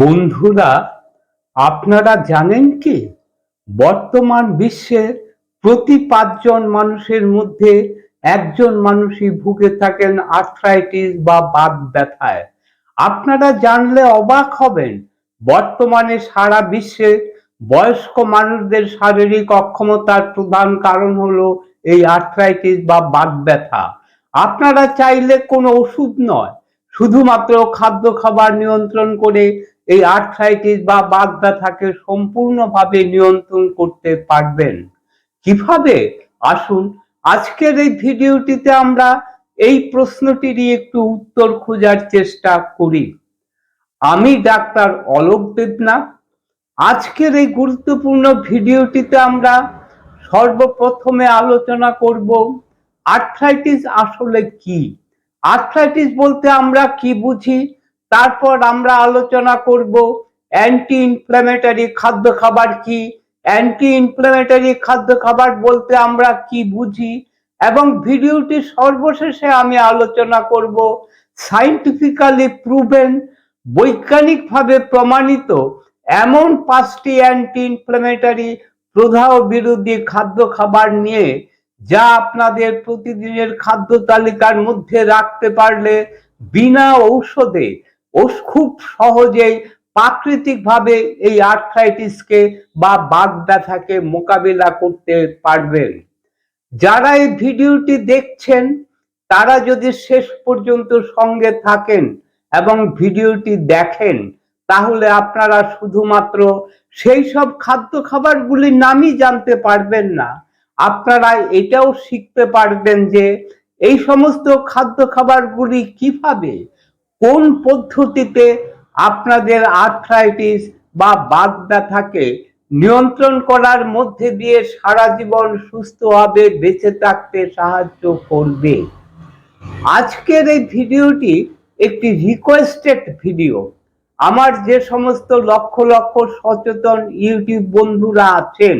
বন্ধুরা, আপনারা জানেন কি? বর্তমান বিশ্বে প্রতি পাঁচজন মানুষের মধ্যে একজন মানুষই ভুগে থাকেন আর্থ্রাইটিস বা বাত ব্যথায়। আপনারা জানলে অবাক হবেন, বর্তমানে সারা বিশ্বে বয়স্ক মানুষদের শারীরিক অক্ষমতার প্রধান কারণ হলো এই আর্থ্রাইটিস বা বাত ব্যথা। আপনারা চাইলে কোনো ওষুধ নয়, শুধুমাত্র খাদ্য খাবার নিয়ন্ত্রণ করে এই আর্থ্রাইটিস বা বাত ব্যথাকে সম্পূর্ণভাবে নিয়ন্ত্রণ করতে পারবেন। কীভাবে? আসুন আজকের এই ভিডিওটিতে আমরা এই প্রশ্নটিরই একটু উত্তর খোঁজার চেষ্টা করি। আমি ডাক্তার অলোক দেবনাথ। আজকের এই গুরুত্বপূর্ণ ভিডিওটিতে আমরা সর্বপ্রথমে আলোচনা করব আর্থ্রাইটিস আসলে কি? আর্থ্রাইটিস বলতে আমরা কি বুঝি? তারপর আমরা আলোচনা করব অ্যান্টি ইনফ্ল্যামেটরি খাদ্য খাবার কি? অ্যান্টি ইনফ্ল্যামেটরি খাদ্য খাবার বলতে আমরা কি বুঝি? এবং ভিডিওটি সর্বশেষে আমি আলোচনা করব সাইন্টিফিক্যালি প্রুভেন বৈজ্ঞানিকভাবে প্রমাণিত এমন পাঁচটি অ্যান্টি ইনফ্ল্যামেটরি প্রদাহ বিরোধী খাদ্য খাবার নিয়ে যা আপনাদের প্রতিদিনের খাদ্য তালিকার মধ্যে রাখতে পারলে বিনা ঔষধে ও খুব সহজেই প্রাকৃতিকভাবে এই আর্থ্রাইটিসকে বা বাত ব্যথাকে মোকাবিলা করতে পারবেন। যারা এই ভিডিওটি দেখছেন, তারা যদি শেষ পর্যন্ত সঙ্গে থাকেন এবং ভিডিওটি দেখেন, তাহলে আপনারা শুধুমাত্র সেই সব খাদ্য খাবারগুলির নামই জানতে পারবেন না। আপনারা এটাও শিখতে পারবেন যে এই সমস্ত খাদ্য খাবারগুলি কীভাবে কোন পদ্ধতিতে আপনাদের আর্থ্রাইটিস বা বাত ব্যথাকে নিয়ন্ত্রণ করার মধ্যে দিয়ে সারা জীবন সুস্থভাবে বেঁচে থাকতে সাহায্য করবে? আজকের এই ভিডিওটি একটি রিকোয়েস্টেড ভিডিও আমার যে সমস্ত লক্ষ লক্ষ সচেতন ইউটিউব বন্ধুরা আছেন,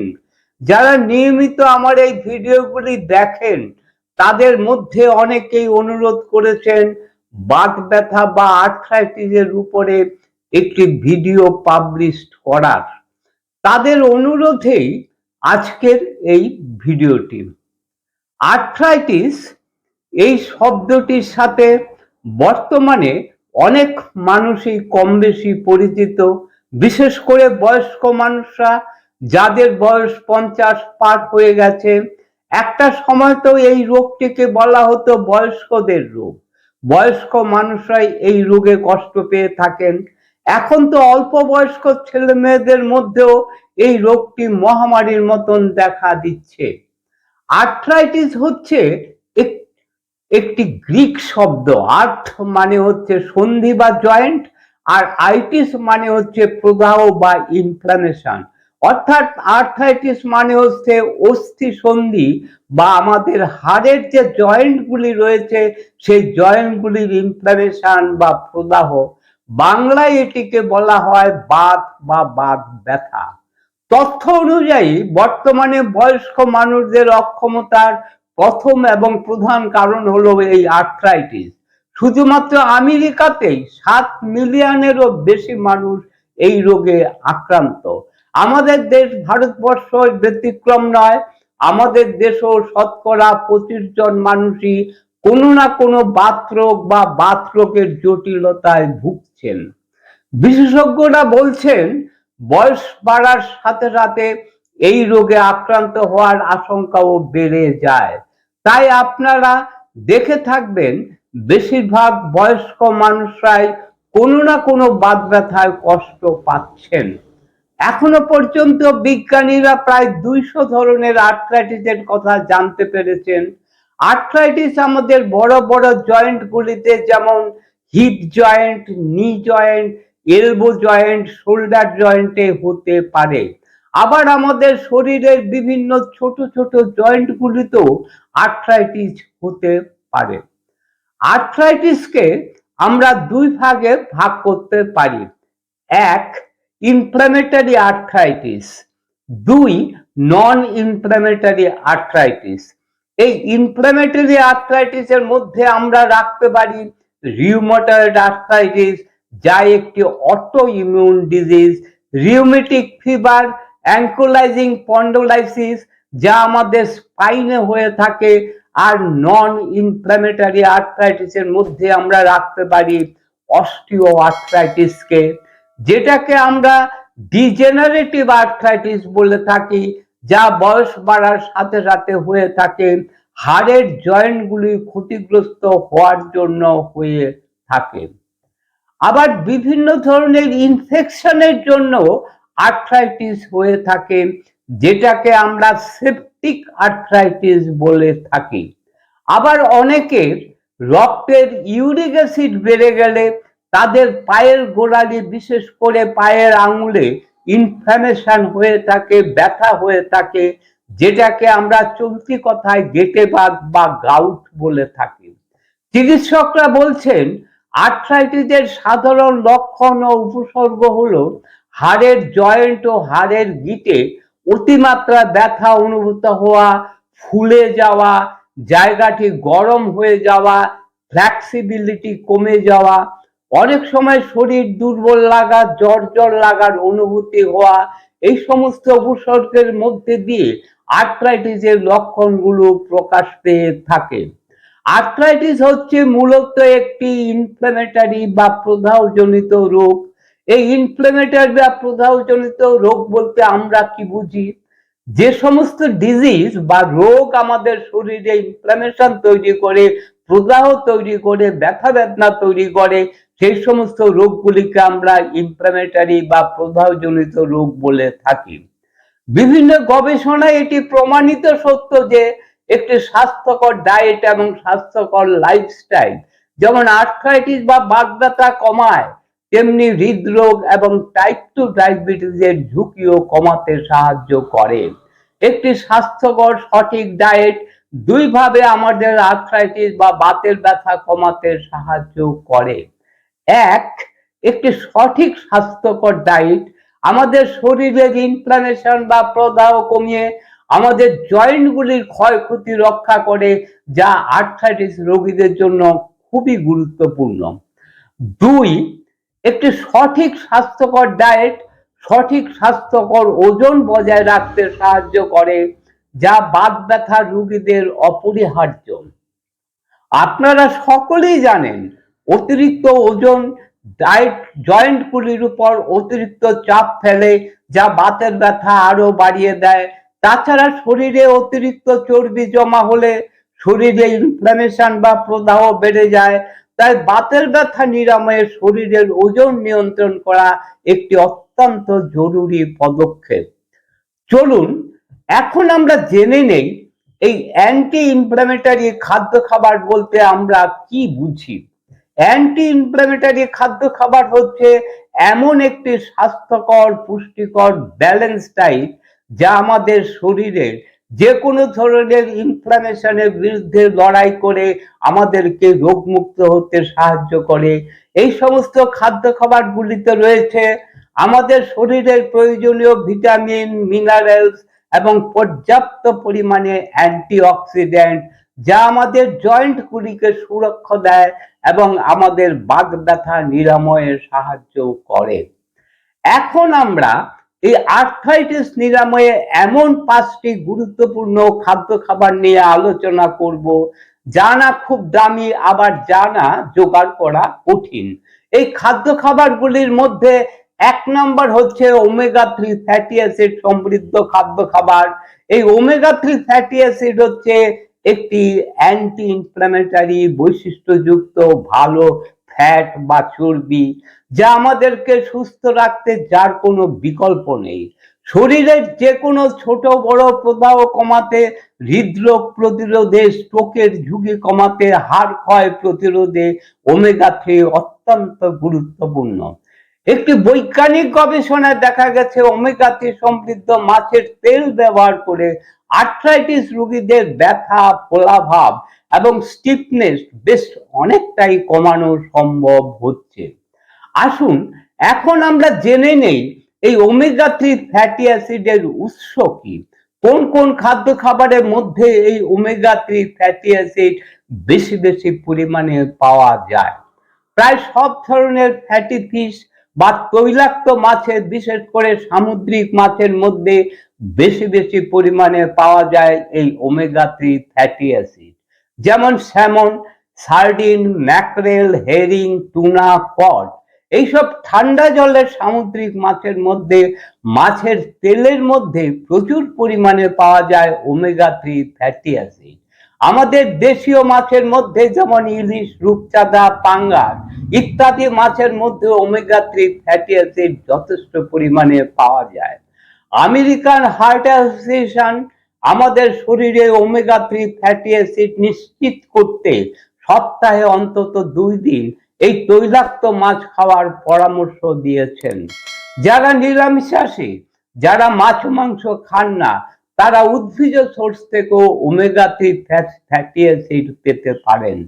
যারা নিয়মিত আমার এই ভিডিওগুলি দেখেন, তাদের মধ্যে অনেকেই অনুরোধ করেছেন বাত ব্যথা বা আর্থ্রাইটিসের উপরে একটি ভিডিও পাবলিশ করার। তাদের অনুরোধেই আজকের এই ভিডিওটি। আর্থ্রাইটিস এই শব্দটির সাথে বর্তমানে অনেক মানুষই কম বেশি পরিচিত, বিশেষ করে বয়স্ক মানুষরা যাদের বয়স পঞ্চাশ পার হয়ে গেছে। একটা সময় তো এই রোগটিকে বলা হতো বয়স্কদের রোগ। বয়স্ক মানুষরাই এই রোগে কষ্ট পেয়ে থাকেন। এখন তো অল্প বয়স্ক ছেলে মেয়েদের মধ্যেও এই রোগটি মহামারীর মতন দেখা দিচ্ছে। আর্থ্রাইটিস হচ্ছে এক- একটি গ্রিক শব্দ। আর্থ মানে হচ্ছে সন্ধি বা জয়েন্ট, আর আইটিস মানে হচ্ছে প্রদাহ বা ইনফ্লামেশন। অর্থাৎ আর্থাইটিস মানে হচ্ছে অস্থি সন্ধি বা আমাদের হাড়ের যে জয়েন্টগুলি রয়েছে, সেই জয়েন্টগুলির ইনফ্লামেশন বা প্রদাহ। বাংলায় এটিকে বলা হয় বাত বা বাত ব্যথা। তথ্য অনুযায়ী বর্তমানে বয়স্ক মানুষদের অক্ষমতার প্রথম এবং প্রধান কারণ হলো এই আর্থ্রাইটিস শুধুমাত্র আমেরিকাতেই সাত মিলিয়নেরও বেশি মানুষ এই রোগে আক্রান্ত। আমাদের দেশ ভারতবর্ষ ব্যতিক্রম নয়। আমাদের দেশও শতকরা পঁচিশ জন মানুষই কোনো না কোনো বাতরোগ বা বাতরোগের জটিলতায় ভুগছেন। বিশেষজ্ঞরা বলছেন, বয়স বাড়ার সাথে সাথে এই রোগে আক্রান্ত হওয়ার আশঙ্কাও বেড়ে যায়। তাই আপনারা দেখে থাকবেন, বেশিরভাগ বয়স্ক মানুষরাই কোনো না কোনো বাদ ব্যথায় কষ্ট পাচ্ছেন। এখনও পর্যন্ত বিজ্ঞানীরা প্রায় দুইশো ধরনের আর্থ্রাইটিসের কথা জানতে পেরেছেন। আর্থ্রাইটিস আমাদের বড় বড় জয়েন্ট গুলিতে যেমন hip joint knee joint elbow joint shoulder জয়েন্টে হতে পারে। আবার আমাদের শরীরের বিভিন্ন ছোট ছোট জয়েন্ট গুলিতেও আর্থ্রাইটিস হতে পারে। আর্থ্রাইটিসকে আমরা দুই ভাগে ভাগ করতে পারি। এক ইনফ্ল্যামেটরি আর্থ্রাইটিস দুই নন ইনফ্ল্যামেটরি আর্থ্রাইটিস এই ইনফ্ল্যামেটরি আর্থ্রাইটিসের মধ্যে আমরা রাখতে পারি রিউমাটয়েড আর্থ্রাইটিস যা একটি auto immune disease rheumatic fever ankylosing spondylosis যা আমাদের স্পাইনে হয়ে থাকে, আর নন ইনফ্ল্যামেটারি আর্থ্রাইটিসের মধ্যে আমরা রাখতে পারি অস্টিও আর্থ্রাইটিসকে যেটাকে আমরা ডিজেনারেটিভ আর্থ্রাইটিস বলে থাকি, যা বয়স বাড়ার সাথে সাথে হয়ে থাকে, হাড়ের জয়েন্টগুলি ক্ষতিগ্রস্ত হওয়ার জন্য হয়ে থাকে। আবার বিভিন্ন ধরনের ইনফেকশনের জন্য আর্থ্রাইটিস হয়ে থাকে, যেটাকে আমরা সেপটিক আর্থ্রাইটিস বলে থাকি। আবার অনেকের রক্তের ইউরিক অ্যাসিড বেড়ে গেলে তাদের পায়ের গোড়ালি বিশেষ করে পায়ের আঙুলে ইনফ্লামেশন হয়ে থাকে, ব্যথা হয়ে থাকে, যেটাকে আমরা চলতি কথায় গেটে বাগ বা গাউট বলে থাকি। চিকিৎসকরা বলছেন আর্থ্রাইটিসের সাধারণ লক্ষণ ও উপসর্গ হলো হাড়ের জয়েন্ট ও হাড়ের গিটে অতিমাত্রা ব্যথা অনুভূত হওয়া, ফুলে যাওয়া, জায়গাটি গরম হয়ে যাওয়া ফ্লেক্সিবিলিটি কমে যাওয়া অনেক সময় শরীর দুর্বল লাগা, জ্বর জ্বর লাগার অনুভূতি হওয়া, এই সমস্ত উপসর্গের মধ্যে দিয়ে আর্থ্রাইটিসের লক্ষণগুলো প্রকাশ পেয়ে থাকে। আর্থ্রাইটিস হচ্ছে মূলত একটি ইনফ্লেমেটারি বা প্রদাহজনিত রোগ। এই ইনফ্লেমেটারি বা প্রদাহজনিত রোগ বলতে আমরা কি বুঝি? যে সমস্ত ডিজিজ বা রোগ আমাদের শরীরে ইনফ্লামেশন তৈরি করে প্রদাহ তৈরি করে, ব্যথা বেদনা তৈরি করে, সেই সমস্ত রোগগুলিকে আমরা ইনফ্লামেটারি বা প্রদাহজনিত রোগ বলে থাকি। বিভিন্ন গবেষণায় এটি প্রমাণিত সত্য যে একটি স্বাস্থ্যকর ডায়েট এবং স্বাস্থ্যকর লাইফস্টাইল যেমন আর্থ্রাইটিস বা বাগদাতা কমায়, তেমনি হৃদরোগ এবং টাইপ টু ডায়াবেটিসের ঝুঁকিও কমাতে সাহায্য করে। একটি স্বাস্থ্যকর সঠিক ডায়েট দুইভাবে আমাদের আর্থ্রাইটিস বা বাতের ব্যথা কমাতে সাহায্য করে। এক, একটি সঠিক স্বাস্থ্যকর ডায়েট আমাদের শরীরের ইনফ্লামেশন বা প্রদাহ কমিয়ে আমাদের জয়েন্টগুলির ক্ষয়ক্ষতি রক্ষা করে, যা আর্থ্রাইটিস রোগীদের জন্য খুবই গুরুত্বপূর্ণ। দুই, একটি সঠিক স্বাস্থ্যকর ডায়েট সঠিক স্বাস্থ্যকর ওজন বজায় রাখতে সাহায্য করে। যা বাত ব্যথা রোগীদের অপরিহার্য। আপনারা সকলেই জানেন, অতিরিক্ত ওজন ডায়েট জয়েন্টগুলির উপর অতিরিক্ত চাপ ফেলে যা বাতের ব্যথা আরও বাড়িয়ে দেয়। তাছাড়া শরীরে অতিরিক্ত চর্বি জমা হলে শরীরে ইনফ্লামেশন বা প্রদাহ বেড়ে যায়। তাই বাতের ব্যথা নিরাময়ে শরীরের ওজন নিয়ন্ত্রণ করা একটি অত্যন্ত জরুরি পদক্ষেপ। চলুন এখন আমরা জেনে নেই এই অ্যান্টি ইনফ্লামেটারি খাদ্য খাবার বলতে আমরা কি বুঝি? অ্যান্টি ইনফ্লামেটারি খাদ্য খাবার হচ্ছে এমন একটি স্বাস্থ্যকর, পুষ্টিকর ব্যালেন্স টাইপ যা আমাদের শরীরে যে কোনো ধরনের ইনফ্লামেশনের বিরুদ্ধে লড়াই করে আমাদেরকে রোগমুক্ত হতে সাহায্য করে। এই সমস্ত খাদ্য খাবারগুলিতে রয়েছে আমাদের শরীরের প্রয়োজনীয় ভিটামিন মিনারেলস এবং পর্যাপ্ত পরিমাণে অ্যান্টিঅক্সিডেন্ট যা আমাদের জয়েন্টগুলিকে সুরক্ষা দেয় এবং আমাদের বাত ব্যথা নিরাময়ে সাহায্য করে। এখন আমরা এই আর্থাইটিস নিরাময়ে এমন পাঁচটি গুরুত্বপূর্ণ খাদ্য খাবার নিয়ে আলোচনা করব জানা খুব দামি, আবার জানা জোগাড় করা কঠিন। এই খাদ্য খাবারগুলির মধ্যে এক নম্বর হচ্ছে ওমেগা থ্রি ফ্যাটি অ্যাসিড সমৃদ্ধ খাদ্য খাবার। এই ওমেগা থ্রি ফ্যাটি অ্যাসিড হচ্ছে একটি অ্যান্টি ইনফ্লামেটারি বৈশিষ্ট্যযুক্ত ভালো ফ্যাট বা চর্বি, যা আমাদেরকে সুস্থ রাখতে যার কোনো বিকল্প নেই। শরীরের যে কোনো ছোট বড় প্রদাহ কমাতে, হৃদরোগ প্রতিরোধে স্ট্রোকের ঝুঁকি কমাতে, হাড় ক্ষয় প্রতিরোধে ওমেগা থ্রি অত্যন্ত গুরুত্বপূর্ণ। একটি বৈজ্ঞানিক গবেষণায় দেখা গেছে ওমেগা সমৃদ্ধ মাছের তেল ব্যবহার করে আর্থ্রাইটিস রোগীদের ব্যথা, ফোলাভাব এবং স্টিফনেস বেশ অনেকটাই কমানো সম্ভব হচ্ছে। আসুন, এখন আমরা জেনে নেই এই ওমেগা থ্রি ফ্যাটি অ্যাসিডের উৎস কি। কোন কোন খাদ্য খাবারের মধ্যে এই ওমেগা থ্রি ফ্যাটি অ্যাসিড বেশি বেশি পরিমাণে পাওয়া যায়? প্রায় সব ধরনের ফ্যাটি ফিশ বা তৈলাক্ত মাছের বিশেষ করে সামুদ্রিক মাছের মধ্যে বেশি বেশি পরিমাণে পাওয়া যায় এই ওমেগা থ্রি ফ্যাটি অ্যাসিড যেমন salmon, sardine, mackerel, herring, tuna cod এইসব ঠান্ডা জলের সামুদ্রিক মাছের মধ্যে মাছের তেলের মধ্যে প্রচুর পরিমাণে পাওয়া যায় ওমেগা থ্রি ফ্যাটি অ্যাসিড আমাদের দেশীয় মাছের মধ্যে যেমন ইলিশ, রূপচাঁদা, পাঙ্গাস ইত্যাদি মাছের মধ্যে ওমেগা থ্রি ফ্যাটি অ্যাসিড যথেষ্ট পরিমাণে পাওয়া যায়। আমেরিকান হার্ট অ্যাসোসিয়েশন আমাদের শরীরে ওমেগা থ্রি ফ্যাটি অ্যাসিড নিশ্চিত করতে সপ্তাহে অন্তত দুই দিন এই তৈলাক্ত মাছ খাওয়ার পরামর্শ দিয়েছেন। যারা নিরামিষাশী, যারা মাছ মাংস খান না, তারা উদ্ভিজ সোর্স থেকেও ওমেগা থ্রি ফ্যাটি অ্যাসিড পেতে পারেন।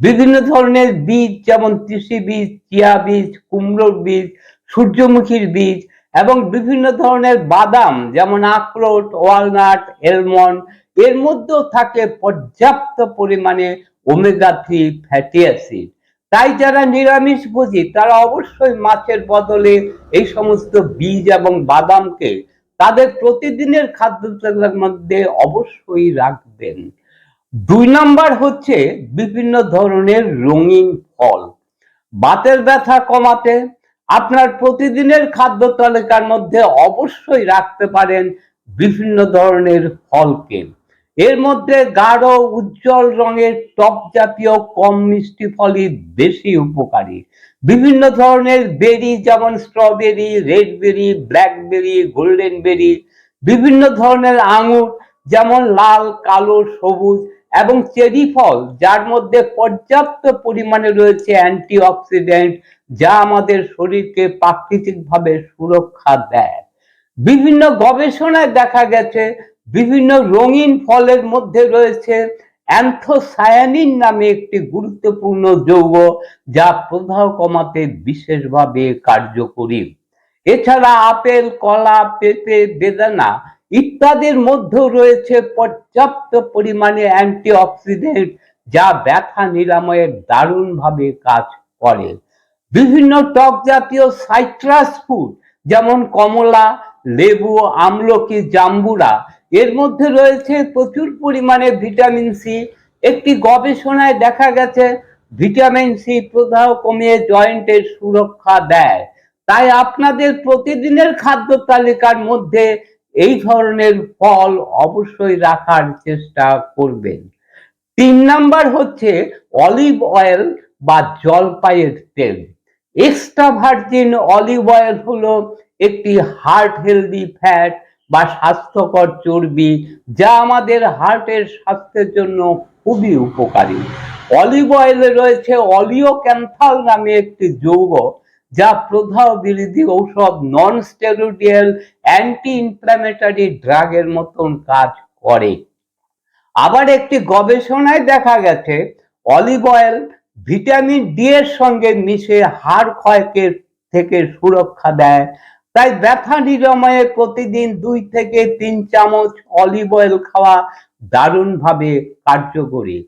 বিভিন্ন ধরনের বীজ, যেমন তিসি বীজ, চিয়া বীজ, কুমড়োর বীজ, সূর্যমুখীর বীজ এবং বিভিন্ন ধরনের বাদাম, যেমন আখরোট, ওয়ালনাট, এলমন্ড, এর মধ্যেও থাকে পর্যাপ্ত পরিমাণে ওমেগা থ্রি ফ্যাটি অ্যাসিড। তাই যারা নিরামিষ ভোজী, তারা অবশ্যই মাছের বদলে এই সমস্ত বীজ এবং বাদামকে তাদের প্রতিদিনের খাদ্য মধ্যে অবশ্যই রাখবেন। দুই নাম্বার হচ্ছে বিভিন্ন ধরনের রঙিন ফল। বাতের ব্যথা কমাতে আপনার প্রতিদিনের খাদ্য তালিকার মধ্যে অবশ্যই রাখতে পারেন বিভিন্ন ধরনের ফলকে। এর মধ্যে গাঢ়, উজ্জ্বল রঙের টক জাতীয়, কম মিষ্টি ফলই বেশি উপকারী। বিভিন্ন ধরনের বেরি যেমন strawberry, red berry blackberry golden berry, বিভিন্ন ধরনের আঙুর যেমন লাল, কালো, সবুজ এবং চেরি ফল, যার মধ্যে পর্যাপ্ত পরিমাণে রয়েছে অ্যান্টিঅক্সিডেন্ট, যা আমাদের শরীরকে প্রাকৃতিকভাবে সুরক্ষা দেয়। বিভিন্ন গবেষণায় দেখা গেছে, বিভিন্ন রঙিন ফলের মধ্যে রয়েছে অ্যান্থোসায়ানিন নামে একটি গুরুত্বপূর্ণ যৌগ, যা প্রদাহ কমাতে বিশেষভাবে কার্যকরী। এছাড়া আপেল, কলা, পেঁপে, বেদানা ইত্যাদির মধ্যেও রয়েছে পর্যাপ্ত পরিমাণে অ্যান্টিঅক্সিডেন্ট যা ব্যথা নিরাময়ের দারুণভাবে কাজ করে। বিভিন্ন টক জাতীয় সাইট্রাস ফুড, যেমন কমলা, লেবু, আমলকি, জাম্বুরা, এর মধ্যে রয়েছে প্রচুর পরিমাণে ভিটামিন সি। একটি গবেষণায় দেখা গেছে, ভিটামিন সি প্রদাহ কমিয়ে জয়েন্টের সুরক্ষা দেয়। তাই আপনাদের প্রতিদিনের খাদ্য তালিকার মধ্যে এই ধরনের ফল অবশ্যই রাখার চেষ্টা করবেন। তিন নাম্বার হচ্ছে অলিভ অয়েল বা জলপাইয়ের তেল। এক্সট্রা ভার্জিন অলিভ অয়েল হলো একটি হার্ট হেলদি ফ্যাট বা স্বাস্থ্যকর চর্বি যা আমাদের হার্টের স্বাস্থ্যের জন্য খুবই উপকারী। অলিভ অয়েলে রয়েছে অলিও ক্যান্থাল নামে একটি যৌগ যা প্রদাহ বিরোধী ঔষধ নন স্টেরোডিয়াল অ্যান্টি ইনফ্ল্যামেটারি ড্রাগের মতন কাজ করে। আবার একটি গবেষণায় দেখা গেছে অলিভ অয়েল ভিটামিন ডি এর সঙ্গে মিশে হাড় ক্ষয়কে থেকে সুরক্ষা দেয়। তাই ব্যথা নিরাময়ে প্রতিদিন দুই থেকে তিন চামচ অলিভ অয়েল খাওয়া দারুণভাবে কার্যকরী।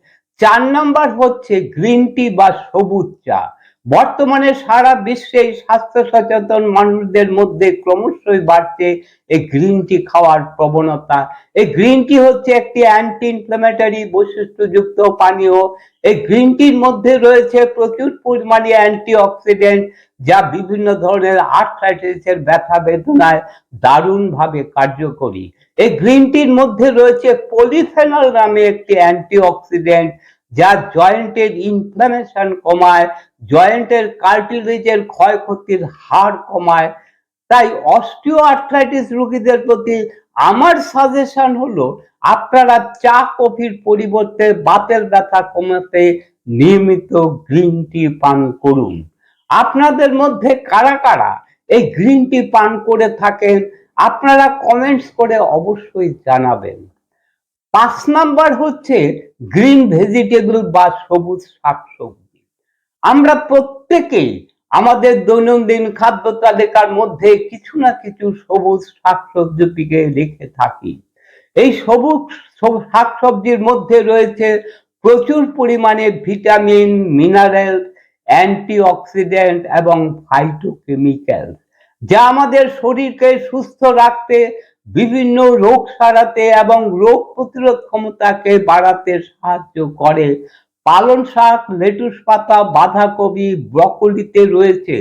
চার নাম্বার হচ্ছে গ্রিন টি বা সবুজ চা। বর্তমানে সারা বিশ্বে স্বাস্থ্য সচেতন মানুষদের মধ্যে ক্রমশই বাড়ছে এই গ্রিন টি খাওয়ার প্রবণতা। এই গ্রিন টি হচ্ছে একটি অ্যান্টি ইনফ্লামেটারি বৈশিষ্ট্যযুক্ত পানীয়। এই গ্রিন টির মধ্যে রয়েছে প্রচুর পরিমাণে অ্যান্টি অক্সিডেন্ট যা বিভিন্ন ধরনের আর্থ্রাইটিসের ব্যথা বেদনায় দারুণভাবে কার্যকরী। এই গ্রিন টির মধ্যে রয়েছে পলিফেনল নামে একটি অ্যান্টি অক্সিডেন্ট যা জয়েন্টের ইনফ্লামেশন কমায়, জয়েন্টের কার্টিলেজের ক্ষয়ক্ষতির হার কমায়। তাই অস্টিও আর্থ্রাইটিস রোগীদের প্রতি আমার সাজেশন হলো, আপনারা চা, কফির পরিবর্তে বাতের ব্যথা কমাতে নিয়মিত গ্রিন টি পান করুন। আপনাদের মধ্যে কারা কারা এই গ্রিন টি পান করে থাকেন, আপনারা কমেন্টস করে অবশ্যই জানাবেন। পাঁচ নাম্বার হচ্ছে গ্রিন ভেজিটেবল বা সবুজ শাকসবজি। আমরা প্রত্যেকেই আমাদের দৈনন্দিন খাদ্য তালিকার মধ্যে কিছু না কিছু সবুজ শাকসবজিকে রেখে থাকি। এই সবুজ শাকসবজির মধ্যে রয়েছে প্রচুর পরিমাণে ভিটামিন, মিনারেল, অ্যান্টিঅক্সিডেন্ট এবং ফাইটোকেমিক্যাল যা আমাদের শরীরকে সুস্থ রাখতে বিভিন্ন রোগ সারাতে এবং রোগ প্রতিরোধ ক্ষমতাকে বাড়াতে সাহায্য করে। পালং শাক, লেটুস পাতা, বাঁধাকপি, ব্রকলিতে রয়েছে।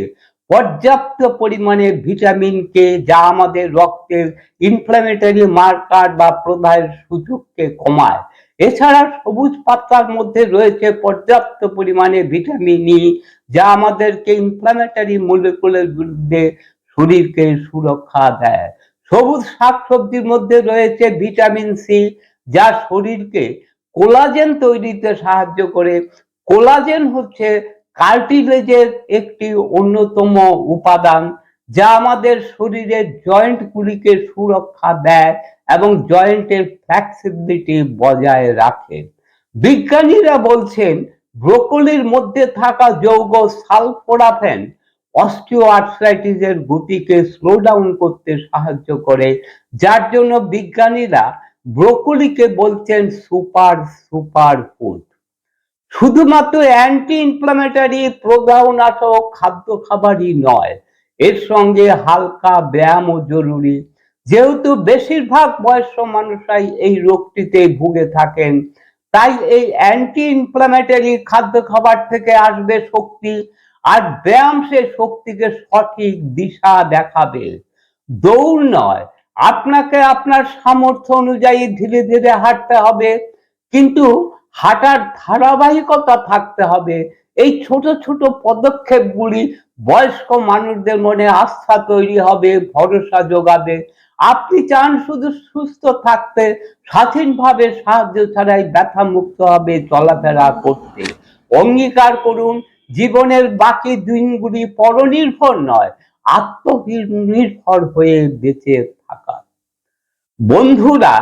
পর্যাপ্ত পরিমাণে ভিটামিন কে যা আমাদের রক্তের ইনফ্ল্যামেটরি মার্কার বা প্রদাহের সুযোগকে কমায়। এছাড়া সবুজ পাতার মধ্যে রয়েছে পর্যাপ্ত পরিমাণে ভিটামিন ই যা আমাদেরকে ইনফ্ল্যামেটরি মলিকুলের বিরুদ্ধে শরীরকে সুরক্ষা দেয়। সবুজ শাকসবজির মধ্যে রয়েছে ভিটামিন সি, যা শরীরকে কোলাজেন তৈরিতে সাহায্য করে। কোলাজেন হচ্ছে কার্টিলেজের একটি অন্যতম উপাদান, যা আমাদের শরীরের জয়েন্টগুলিকে সুরক্ষা দেয় এবং জয়েন্টের ফ্লেক্সিবিলিটি বজায় রাখে। বিজ্ঞানীরা বলছেন, ব্রোকলির মধ্যে থাকা যৌগ সালফোরাফেন অস্টিও আর্থ্রাইটিসের গতিকে স্লো ডাউন করতে সাহায্য করে, যার জন্য বিজ্ঞানীরা ব্রোকলিকে বলছেন সুপার সুপার ফুড। শুধুমাত্র অ্যান্টি ইনফ্লামেটারি প্রদাহনাশক খাদ্য খাবারই নয়, এর সঙ্গে হালকা ব্যায়ামও জরুরি। যেহেতু বেশিরভাগ বয়স্ক মানুষরাই এই রোগটিতে ভুগে থাকেন, তাই এই অ্যান্টি ইনফ্লামেটারি খাদ্য খাবার থেকে আসবে শক্তি আর ব্যায়াম সে শক্তিকে সঠিক দিশা দেখাবে। দৌড় নয়, আপনাকে আপনার সামর্থ্য অনুযায়ী ধীরে ধীরে হাঁটতে হবে, কিন্তু হাঁটার ধারাবাহিকতা থাকতে হবে। এই ছোট ছোট পদক্ষেপগুলি বয়স্ক মানুষদের মনে আস্থা তৈরি হবে, ভরসা যোগাবে। আপনি চান শুধু সুস্থ থাকতে, স্বাধীনভাবে সাহায্য ছাড়াই ব্যথা মুক্ত হবে চলাফেরা করতে। অঙ্গীকার করুন জীবনের বাকি দিনগুলি পরনির্ভর নয়, আত্মনির্ভর হয়ে বেঁচে থাকা। বন্ধুরা,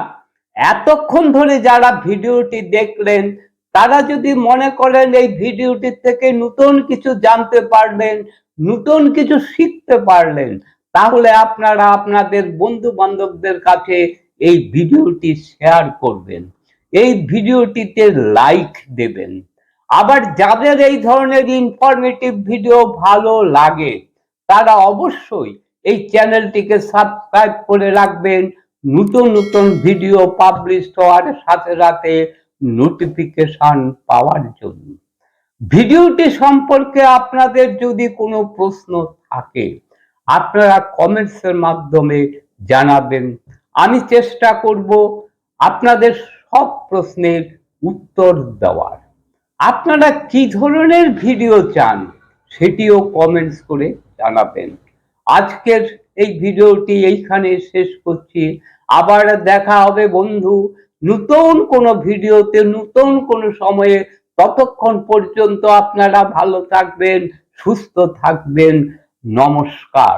এতক্ষণ ধরে যারা ভিডিওটি দেখলেন, তারা যদি মনে করেন এই ভিডিওটি থেকে নতুন কিছু জানতে পারলেন, নতুন কিছু শিখতে পারলেন, তাহলে আপনারা আপনাদের বন্ধু বান্ধবদের কাছে এই ভিডিওটি শেয়ার করবেন। এই ভিডিওটিতে লাইক দেবেন। আবার যাদের এই ধরনের ইনফরমেটিভ ভিডিও ভালো লাগে, তারা অবশ্যই এই চ্যানেলটিকে সাবস্ক্রাইব করে রাখবেন। নতুন নতুন ভিডিও পাবলিশ হওয়ার সাথে সাথে নোটিফিকেশন পাওয়ার জন্য। ভিডিওটি সম্পর্কে আপনাদের যদি কোনো প্রশ্ন থাকে, আপনারা কমেন্টসের মাধ্যমে জানাবেন। আমি চেষ্টা করব আপনাদের সব প্রশ্নের উত্তর দেওয়ার। আপনারা কি ধরনের ভিডিও চান সেটিও কমেন্টস করে জানাবেন। আজকের এই ভিডিওটি এইখানে শেষ করছি। আবার দেখা হবে বন্ধু নতুন কোনো ভিডিওতে, নতুন কোনো সময়ে। ততক্ষণ পর্যন্ত আপনারা ভালো থাকবেন, সুস্থ থাকবেন। নমস্কার।